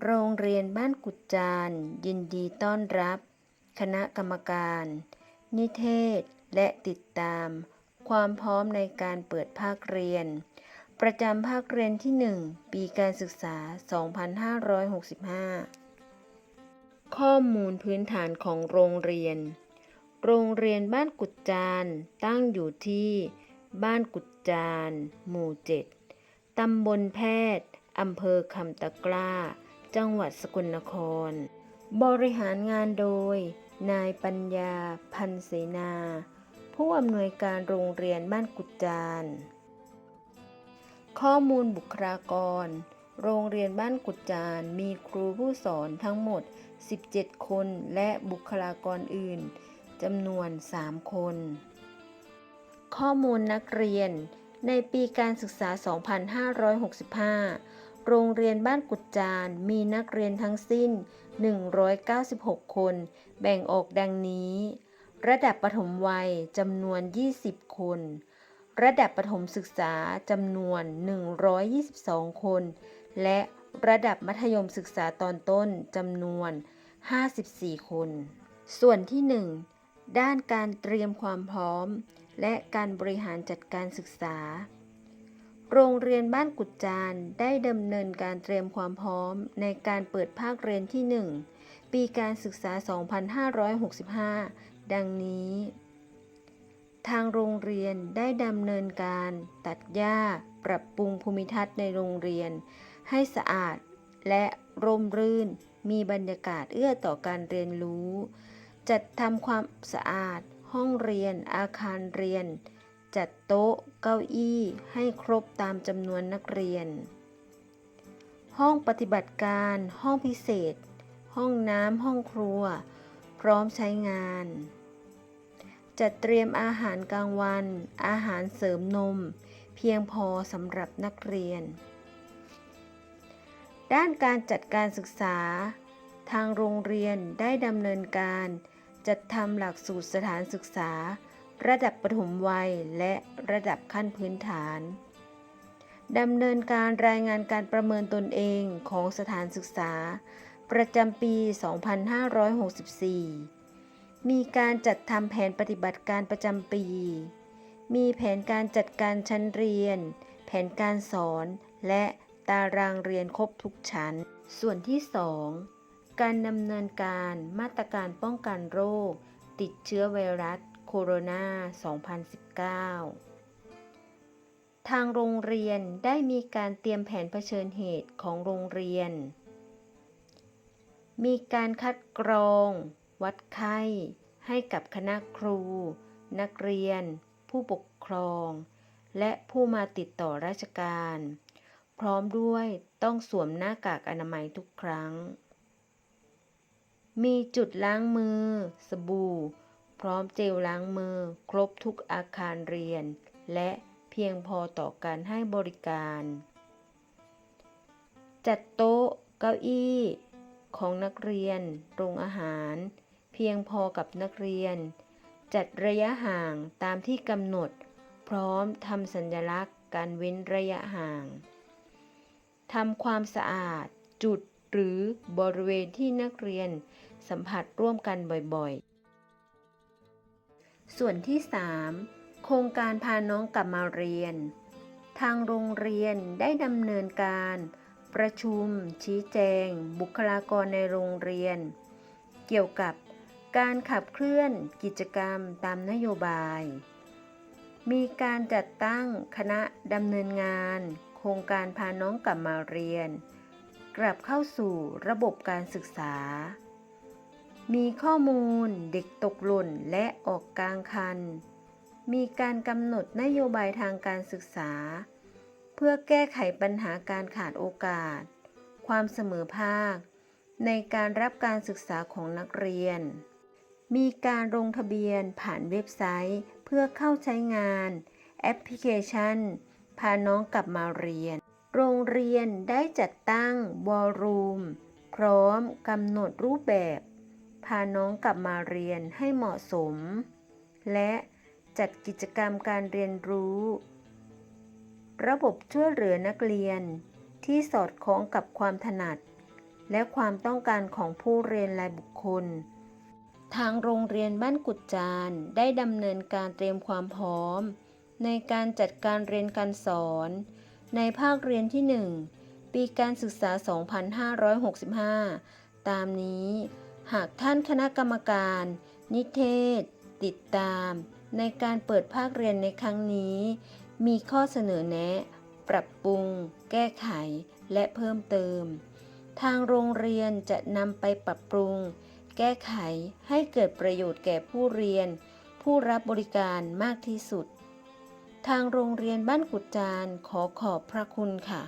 โรงเรียนบ้านกุดจานยินดีต้อนรับ คณะกรรมการ นิเทศและติดตาม ความพร้อมในการเปิดภาคเรียน ประจำภาคเรียนที่ 1 ปีการศึกษา 2565 ข้อมูลพื้นฐานของโรงเรียน โรงเรียนบ้านกุดจานตั้งอยู่ที่ บ้านกุดจานหมู่ 7ตำบลแพทย์อำเภอคำตะกร้า จังหวัดสกลนคร บริหารงานโดย นายปัญญา พันเสนา ผู้อำนวยการโรงเรียนบ้านกุดจาน ข้อมูลบุคลากร โรงเรียนบ้านกุดจานมีครูผู้สอนทั้งหมด 17 คนและบุคลากรอื่นจำนวน 3 คน ข้อมูลนักเรียนในปีการศึกษา 2565 โรงเรียนบ้านกุดจานมีนักเรียนทั้งสิ้น 196 คน แบ่งออกดังนี้ ระดับประถมวัยจำนวน 20 คน ระดับประถมศึกษาจำนวน 122 คน และระดับมัธยมศึกษาตอนต้นจำนวน 54 คน ส่วนที่ 1 ด้านการเตรียมความพร้อม และการบริหารจัดการศึกษา โรงเรียนบ้านกุดจานได้ดำเนินการเตรียมความพร้อมในการเปิดภาคเรียนที่ 1 ปีการศึกษา 2565 ดังนี้ ทางโรงเรียนได้ดำเนินการตัดหญ้า ปรับปรุงภูมิทัศน์ในโรงเรียน ให้สะอาดและร่มรื่น มีบรรยากาศเอื้อต่อการเรียนรู้ จัดทำความสะอาด ห้องเรียน อาคารเรียน จัดโต๊ะเก้าอี้ให้ครบตามจำนวนนักเรียน ห้องปฏิบัติการ ห้องพิเศษ ห้องน้ำห้องครัว พร้อมใช้งาน จัดเตรียมอาหารกลางวัน อาหารเสริมนม เพียงพอสำหรับนักเรียน ด้านการจัดการศึกษา ทางโรงเรียนได้ดำเนินการ จัดทำหลักสูตรสถานศึกษา ระดับประถมวัยและระดับขั้นพื้นฐานดำเนินการรายงานการประเมินตนเองของสถานศึกษา ประจำปี 2564 มีการจัดทำแผนปฏิบัติการประจำปี มีแผนการจัดการชั้นเรียน แผนการสอนและตารางเรียนครบทุกชั้น ส่วนที่ 2 การดำเนินการมาตรการป้องกันโรค ติดเชื้อไวรัส โคโรนา 2019 ทางโรงเรียนได้มีการเตรียมแผนเผชิญเหตุของโรงเรียน มีการคัดกรอง วัดไข้ ให้กับคณะครู นักเรียน ผู้ปกครอง และผู้มาติดต่อราชการ พร้อมด้วยต้องสวมหน้ากากอนามัยทุกครั้งมีจุดล้างมือ สบู่ พร้อมเจลล้างมือ ครบทุกอาคารเรียน และเพียงพอต่อการให้บริการ จัดโต๊ะ เก้าอี้ ของนักเรียน โรงอาหาร เพียงพอกับนักเรียน จัดระยะห่างตามที่กำหนด พร้อมทำสัญลักษณ์การเว้นระยะห่างทำความสะอาดจุดหรือบริเวณที่นักเรียนสัมผัสร่วมกันบ่อยๆ ส่วนที่ 3 โครงการพาน้องกลับมาเรียน ทางโรงเรียนได้ดำเนินการ ประชุม ชี้แจง บุคลากรในโรงเรียน เกี่ยวกับการขับเคลื่อนกิจกรรมตามนโยบาย มีการจัดตั้งคณะดำเนินงาน โครงการพาน้องกลับมาเรียน กลับเข้าสู่ระบบการศึกษา มีข้อมูลเด็กตกหล่นและออกกลางคัน มีการกำหนดนโยบายทางการศึกษา เพื่อแก้ไขปัญหาการขาดโอกาส ความเสมอภาค ในการรับการศึกษาของนักเรียน มีการลงทะเบียนผ่านเว็บไซต์ เพื่อเข้าใช้งาน แอปพลิเคชัน พาน้องกลับมาเรียน โรงเรียนได้จัดตั้งวอลลุ่มพร้อมกำหนดรูปแบบ พาน้องกลับมาเรียนให้เหมาะสม และจัดกิจกรรมการเรียนรู้ ระบบช่วยเหลือนักเรียนที่สอดคล้องกับความถนัด และความต้องการของผู้เรียนรายบุคคล ทางโรงเรียนบ้านกุดจานได้ดำเนินการเตรียมความพร้อม ในการจัดการเรียนการสอน ในภาคเรียนที่ 1 ปีการศึกษา 2565 ตามนี้ หากท่านคณะกรรมการ นิเทศ ติดตาม ในการเปิดภาคเรียนในครั้งนี้ มีข้อเสนอแนะ ปรับปรุง แก้ไข และเพิ่มเติม ทางโรงเรียนจะนำไปปรับปรุง แก้ไขให้เกิดประโยชน์แก่ผู้เรียน ผู้รับบริการมากที่สุด ทางโรงเรียนบ้านกุดจานขอขอบพระคุณค่ะ